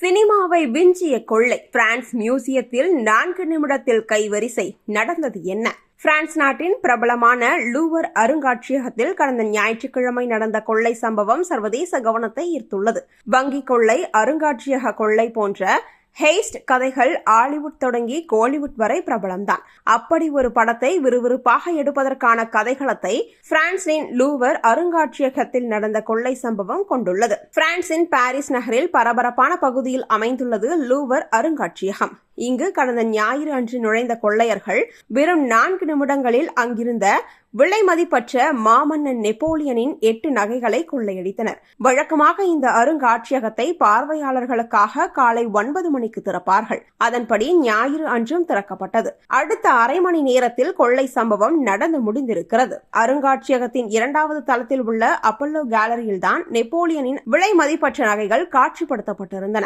சினிமாவை விஞ்சிய கொள்ளை. பிரான்ஸ் மியூசியத்தில் நான்கு நிமிடத்தில் கைவரிசை நடந்தது என்ன? பிரான்ஸ் நாட்டின் பிரபலமான லூவர் அருங்காட்சியகத்தில் கடந்த ஞாயிற்றுக்கிழமை நடந்த கொள்ளை சம்பவம் சர்வதேச கவனத்தை ஈர்த்துள்ளது. வங்கி கொள்ளை அருங்காட்சியக கொள்ளை போன்ற ஹெய்ஸ்ட் கதைகள் ஹாலிவுட் தொடங்கி கோலிவுட் வரை பிரபலம்தான். அப்படி ஒரு படத்தை விறுவிறுப்பாக எடுப்பதற்கான கதைகளத்தை பிரான்சின் லூவர் அருங்காட்சியகத்தில் நடந்த கொள்ளை சம்பவம் கொண்டுள்ளது. பிரான்சின் பாரிஸ் நகரில் பரபரப்பான பகுதியில் அமைந்துள்ளது லூவர் அருங்காட்சியகம். இங்கு கடந்த ஞாயிறு அன்று நுழைந்த கொள்ளையர்கள் வெறும் நான்கு நிமிடங்களில் அங்கிருந்த விலை மதிப்பற்ற மாமன்னன் நெப்போலியனின் எட்டு நகைகளை கொள்ளையடித்தனர். வழக்கமாக இந்த அருங்காட்சியகத்தை பார்வையாளர்களுக்காக காலை ஒன்பது மணிக்கு திறப்பார்கள். அதன்படி ஞாயிறு அன்றும் திறக்கப்பட்டது. அடுத்த அரை மணி நேரத்தில் கொள்ளை சம்பவம் நடந்து முடிந்திருக்கிறது. அருங்காட்சியகத்தின் இரண்டாவது தளத்தில் உள்ள அப்பல்லோ கேலரியில் தான் நெப்போலியனின் விலை மதிப்பற்ற நகைகள் காட்சிப்படுத்தப்பட்டிருந்தன.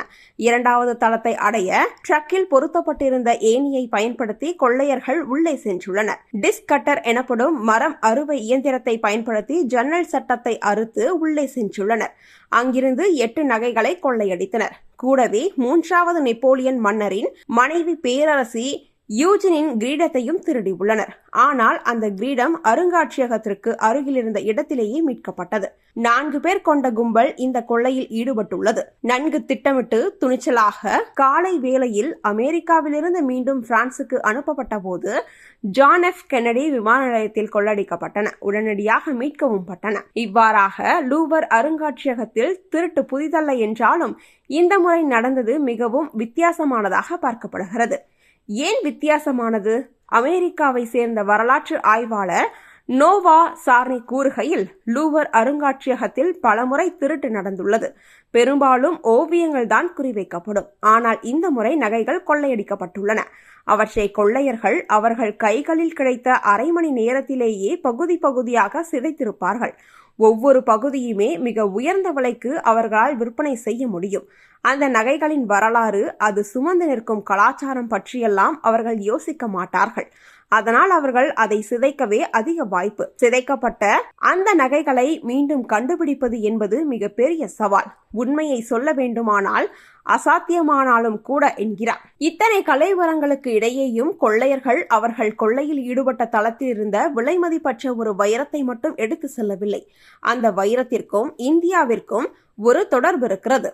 இரண்டாவது தளத்தை அடைய ட்ரக்கில் பொருத்தப்பட்டிருந்த ஏணியை பயன்படுத்தி கொள்ளையர்கள் உள்ளே சென்றுள்ளனர். டிஸ்க் கட்டர் எனப்படும் மரம் அறுவை இயந்திரத்தை பயன்படுத்தி ஜன்னல் சட்டத்தை அறுத்து உள்ளே சென்றுள்ளனர். அங்கிருந்து எட்டு நகைகளை கொள்ளையடித்தனர். கூடவே மூன்றாவது நெப்போலியன் மன்னரின் மனைவி பேரரசி யூஜினின் கிரீடத்தையும் திருடியுள்ளனர். ஆனால் அந்த கிரீடம் அருங்காட்சியகத்திற்கு அருகில் இருந்த இடத்திலேயே மீட்கப்பட்டது. நான்கு பேர் கொண்ட கும்பல் இந்த கொள்ளையில் ஈடுபட்டுள்ளது. நன்கு திட்டமிட்டு துணிச்சலாக காலை வேளையில் அமெரிக்காவிலிருந்து மீண்டும் பிரான்சுக்கு அனுப்பப்பட்ட போது ஜான் எஃப் கென்னடி விமான நிலையத்தில் கொள்ளடிக்கப்பட்டன. உடனடியாக மீட்கவும் பட்டன. இவ்வாறாக லூவர் அருங்காட்சியகத்தில் திருட்டு புதிதல்ல என்றாலும் இந்த முறை நடந்தது மிகவும் வித்தியாசமானதாக பார்க்கப்படுகிறது. ஏன் வித்தியாசமானது? அமெரிக்காவை சேர்ந்த வரலாற்று ஆய்வாளர் நோவா சார்னி கூறுகையில் லூவர் அருங்காட்சியகத்தில் பலமுறை திருட்டு நடந்துள்ளது. பெரும்பாலும் ஓவியங்கள் தான் குறிவைக்கப்படும். ஆனால் இந்த முறை நகைகள் கொள்ளையடிக்கப்பட்டுள்ளன. அவற்றை கொள்ளையர்கள் அவர்கள் கைகளில் கிடைத்த அரை மணி நேரத்திலேயே பகுதி பகுதியாக சிதைத்திருப்பார்கள். ஒவ்வொரு பகுதியுமே மிக உயர்ந்த விலைக்கு அவர்களால் விற்பனை செய்ய முடியும். அந்த நகைகளின் வரலாறு அது சுமந்து நிற்கும் கலாச்சாரம் பற்றியெல்லாம் அவர்கள் யோசிக்க மாட்டார்கள். அதனால் அவர்கள் அதை சிதைக்கவே அதிக வாய்ப்பு. சிதைக்கப்பட்ட அந்த நகைகளை மீண்டும் கண்டுபிடிப்பது என்பது மிகப்பெரிய சவால். உண்மையை சொல்ல வேண்டுமானால் அசாத்தியமானாலும் கூட என்கிறார். இத்தனை கலைவரங்களுக்கு இடையேயும் கொள்ளையர்கள் அவர்கள் கொள்ளையில் ஈடுபட்ட தளத்தில் இருந்த விலை மதிப்பற்ற ஒரு வைரத்தை மட்டும் எடுத்து செல்லவில்லை. அந்த வைரத்திற்கும் இந்தியாவிற்கும் ஒரு தொடர்பு இருக்கிறது.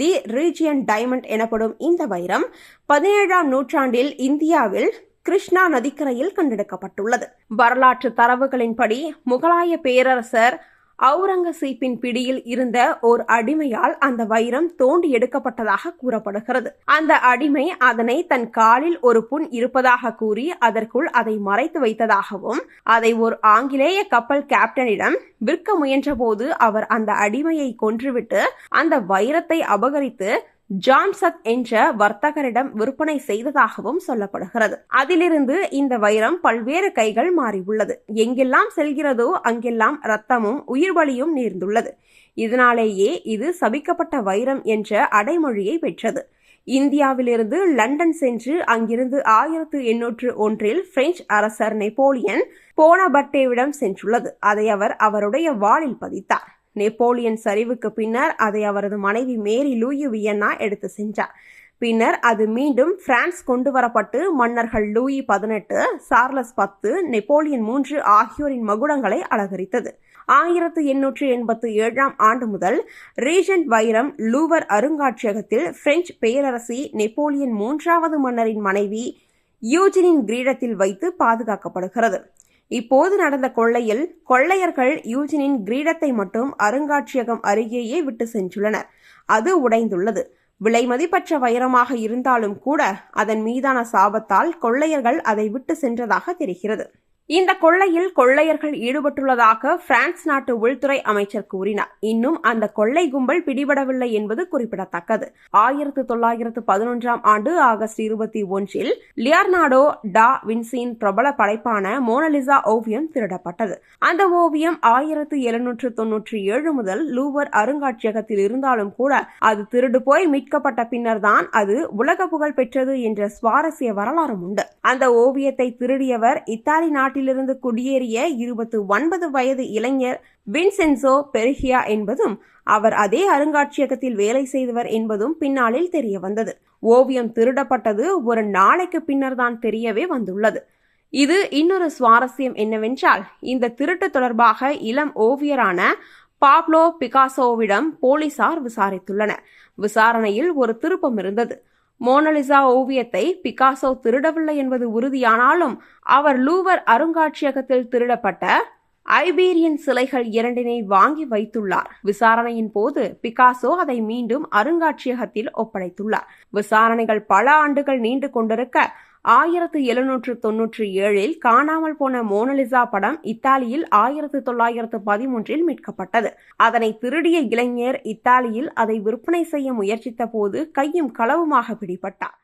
தி ரீஜியன் டைமண்ட் எனப்படும் இந்த வைரம் பதினேழாம் நூற்றாண்டில் இந்தியாவில் கிருஷ்ணா நதிக்கரையில் கண்டெடுக்கப்பட்டுள்ளது. வரலாற்று தரவுகளின்படி முகலாய பேரரசர் அவுரங்கசீப்பின் பிடியில் இருந்த ஓர் அடிமையால் அந்த வைரம் தோண்டி எடுக்கப்பட்டதாக கூறப்படுகிறது. அந்த அடிமை அதனை தன் காலில் ஒரு புண் இருப்பதாக கூறி அதற்குள் அதை மறைத்து வைத்ததாகவும் அதை ஒரு ஆங்கிலேய கப்பல் கேப்டனிடம் விற்க முயன்றபோது அவர் அந்த அடிமையை கொன்றுவிட்டு அந்த வைரத்தை அபகரித்து ஜாம்சத் என்ற வர்த்தகரிடம் விற்பனை செய்ததாகவும் சொல்லப்படுகிறது. அதிலிருந்து இந்த வைரம் பல்வேறு கைகள் மாறியுள்ளது. எங்கெல்லாம் செல்கிறதோ அங்கெல்லாம் ரத்தமும் உயிர்வலியும் நேர்ந்துள்ளது. இதனாலேயே இது சபிக்கப்பட்ட வைரம் என்ற அடைமொழியை பெற்றது. இந்தியாவிலிருந்து லண்டன் சென்று அங்கிருந்து ஆயிரத்து எண்ணூற்று ஒன்றில் பிரெஞ்சு அரசர் நெப்போலியன் போனபட்டேவிடம் சென்றுள்ளது. அதை அவர் அவருடைய வாளில் பதித்தார். நெப்போலியன் சரிவுக்கு பின்னர் அதை அவரது மனைவி மேரி லூயி வியன்னா எடுத்து செஞ்சார். பின்னர் அது மீண்டும் பிரான்ஸ் கொண்டு வரப்பட்டு மன்னர்கள் லூயி பதினெட்டு சார்லஸ் பத்து நெப்போலியன் மூன்று ஆகியோரின் மகுடங்களை அலங்கரித்தது. ஆயிரத்து எண்ணூற்று எண்பத்து ஏழாம் ஆண்டு முதல் ரீஜென்ட் வைரம் லூவர் அருங்காட்சியகத்தில் பிரெஞ்சு பேரரசி நெப்போலியன் மூன்றாவது மன்னரின் மனைவி யூஜினின் கிரீடத்தில் வைத்து பாதுகாக்கப்படுகிறது. இப்போது நடந்த கொள்ளையில் கொள்ளையர்கள் யூஜினின் கிரீடத்தை மட்டும் அருங்காட்சியகம் அருகேயே விட்டு சென்றுள்ளனர். அது உடைந்துள்ளது. விலை மதிப்பற்ற வைரமாக இருந்தாலும் கூட அதன் மீதான சாபத்தால் கொள்ளையர்கள் அதை விட்டு சென்றதாக தெரிகிறது. இந்த கொள்ளையில் கொள்ளையர்கள் ஈடுபட்டுள்ளதாக பிரான்ஸ் நாட்டு உள்துறை அமைச்சர் கூறினார். இன்னும் அந்த கொள்ளை கும்பல் பிடிபடவில்லை என்பது குறிப்பிடத்தக்கது. ஆயிரத்து தொள்ளாயிரத்து பதினொன்றாம் ஆண்டு ஆகஸ்ட் இருபத்தி ஒன்றில் லியார்னாடோ டா வின்சியின் பிரபல படைப்பான மோனலிசா ஓவியம் திருடப்பட்டது. அந்த ஓவியம் ஆயிரத்து எழுநூற்று தொன்னூற்றி ஏழு முதல் லூவர் அருங்காட்சியகத்தில் இருந்தாலும் கூட அது திருடு போய் மீட்கப்பட்ட பின்னர் தான் அது உலக புகழ் பெற்றது என்ற சுவாரஸ்ய வரலாறும் உண்டு. அந்த ஓவியத்தை திருடியவர் இத்தாலி நாட்டில் நாட்டிலிருந்து குடியேறிய இருபத்தி ஒன்பது வயது இளைஞர் வின்சென்சோ பெருகியா என்பதும் அவர் அதே அருங்காட்சியகத்தில் வேலை செய்தவர் என்பதும் பின்னாளில் தெரிய வந்தது. ஓவியம் திருடப்பட்டது ஒரு நாளைக்கு பின்னர் தான் தெரியவே வந்துள்ளது. இது இன்னொரு சுவாரஸ்யம் என்னவென்றால் இந்த திருட்டு தொடர்பாக இளம் ஓவியரான பாப்லோ பிகாசோவிடம் போலீசார் விசாரித்துள்ளனர். விசாரணையில் ஒரு திருப்பம் இருந்தது. மோனலிசா ஓவியத்தை பிகாசோ திருடவில்லை என்பது உறுதியானாலும் அவர் லூவர் அருங்காட்சியகத்தில் திருடப்பட்ட ஐபீரியன் சிலைகள் இரண்டினை வாங்கி வைத்துள்ளார். விசாரணையின் போது பிகாசோ அதை மீண்டும் அருங்காட்சியகத்தில் ஒப்படைத்துள்ளார். விசாரணைகள் பல ஆண்டுகள் நீண்டு கொண்டிருக்க ஆயிரத்து எழுநூற்று தொன்னூற்றி ஏழில் காணாமல் போன மோனலிசா படம் இத்தாலியில் ஆயிரத்து தொள்ளாயிரத்து பதிமூன்றில் மீட்கப்பட்டது. அதனை திருடிய இளைஞர் இத்தாலியில் அதை விற்பனை செய்ய முயற்சித்த போது கையும் களவுமாக பிடிபட்டார்.